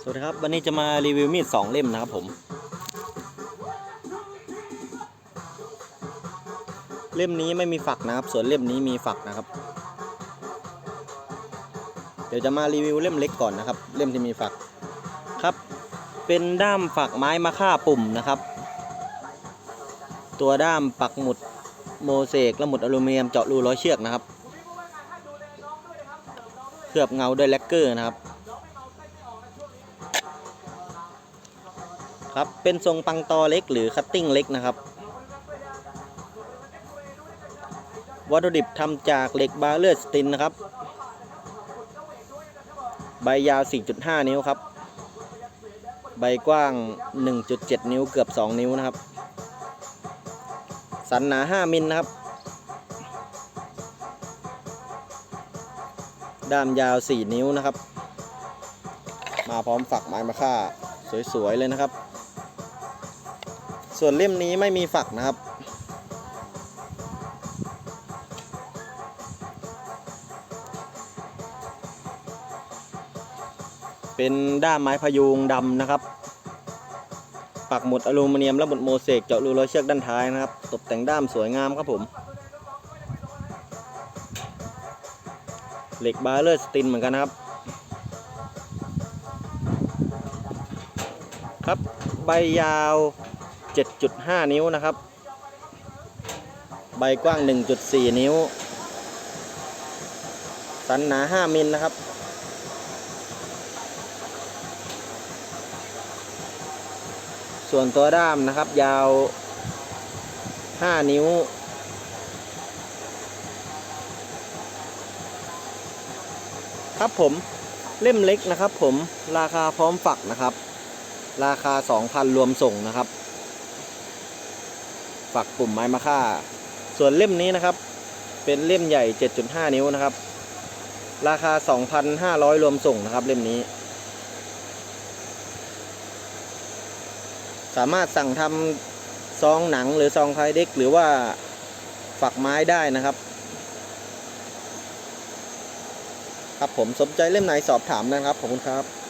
สวัสดีครับ วันนี้จะมารีวิวมีดสองเล่มนะครับผม เล่มนี้ไม่มีฝักนะครับ ส่วนเล่มนี้มีฝักนะครับ เดี๋ยวจะมารีวิวเล่มเล็กก่อนนะครับ เล่มที่มีฝักครับ เป็นด้ามฝักไม้มะค่าปุ่มนะครับ ตัวด้ามปักหมุดโมเสกและหมุดอลูมิเนียมเจาะรูร้อยเชือกนะครับ เคลือบเงาด้วยแลกเกอร์นะครับ ครับ เป็นทรงปังตอเล็กหรือคัตติ้งเล็กนะครับ วัตถุดิบทำจากเหล็กบาเลอร์สตินนะครับ ใบยาว 4.5 นิ้วครับ ใบกว้าง 1.7 นิ้วเกือบ 2 นิ้วนะครับ สันหนา 5 มิลนะครับ ด้ามยาว 4 นิ้วนะครับ มาพร้อมฝักไม้มะค่าสวย ๆ เลยนะครับ ส่วนเล่มนี้ไม่มีฝักนะครับ เป็นด้ามไม้พยุงดำนะครับ ปักหมุดอลูมิเนียมและหมุดโมเสกเจาะรูร้อยเชือกด้านท้ายนะครับ ตกแต่งด้ามสวยงามครับผม เหล็กบาเลอร์สตินเหมือนกันนะครับครับ ใบยาว 7.5 นิ้วนะครับ ใบกว้าง 1.4 นิ้ว สันหนา 5 มิลนะครับ ส่วนตัวด้ามนะครับยาว 5 นิ้วครับผมเล่มเล็กนะครับผมราคาพร้อมฝักนะครับ ราคา 2,000 รวมส่งนะครับ ฝักปุ่มไม้มะค่า ส่วนเล่มนี้นะครับ เป็นเล่มใหญ่ 7.5 นิ้วนะครับ ราคา 2,500 รวมส่งนะครับ เล่มนี้ สามารถสั่งทำซองหนังหรือซองไคเด็กหรือว่าฝักไม้ได้นะครับ ครับผมสนใจเล่มไหนสอบถามนะครับ ขอบคุณครับ